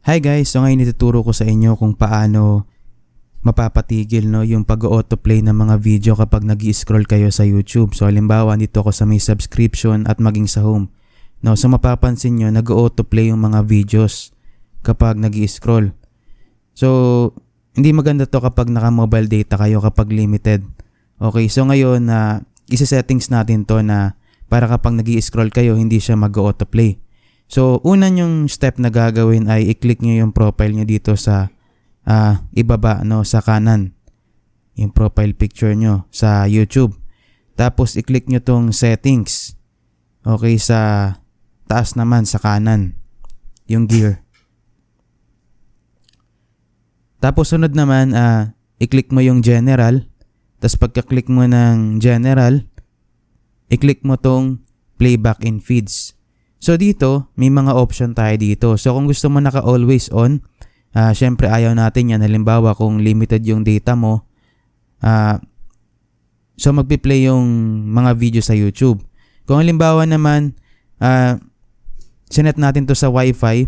Hi guys, so ngayon ituturo ko sa inyo kung paano mapapatigil no yung pag-autoplay ng mga video kapag nag scroll kayo sa YouTube. So halimbawa dito ako sa may subscription at maging sa home. No, so mapapansin nyo nag-autoplay yung mga videos kapag nag scroll So hindi maganda to kapag naka-mobile data kayo kapag limited. Okay, so ngayon na uh, isa-settings natin to na para kapag nag scroll kayo hindi siya mag-autoplay. So, una yung step na gagawin ay i-click nyo yung profile nyo dito sa uh, ibaba, no, sa kanan. Yung profile picture nyo sa YouTube. Tapos, i-click nyo tong settings. Okay, sa taas naman, sa kanan. Yung gear. Tapos, sunod naman, uh, i-click mo yung general. Tapos, pagka-click mo ng general, i-click mo tong playback in feeds. So dito, may mga option tayo dito. So kung gusto mo naka always on, uh, syempre ayaw natin yan. Halimbawa kung limited yung data mo, uh, so magpi-play yung mga video sa YouTube. Kung halimbawa naman, uh, sinet natin to sa Wi-Fi,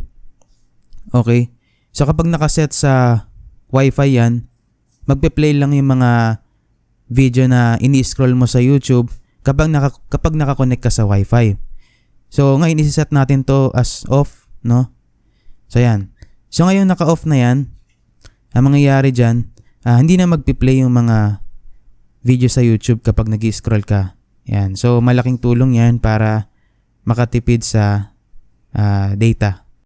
okay? So kapag nakaset sa Wi-Fi yan, magpe-play lang yung mga video na ini-scroll mo sa YouTube kapag, naka, kapag nakakonect ka sa Wi-Fi. So, ngayon isi-set natin to as off, no? So, yan. So, ngayon naka-off na yan. Ang mangyayari dyan, uh, hindi na magpi-play yung mga video sa YouTube kapag nag scroll ka. Yan. So, malaking tulong yan para makatipid sa uh, data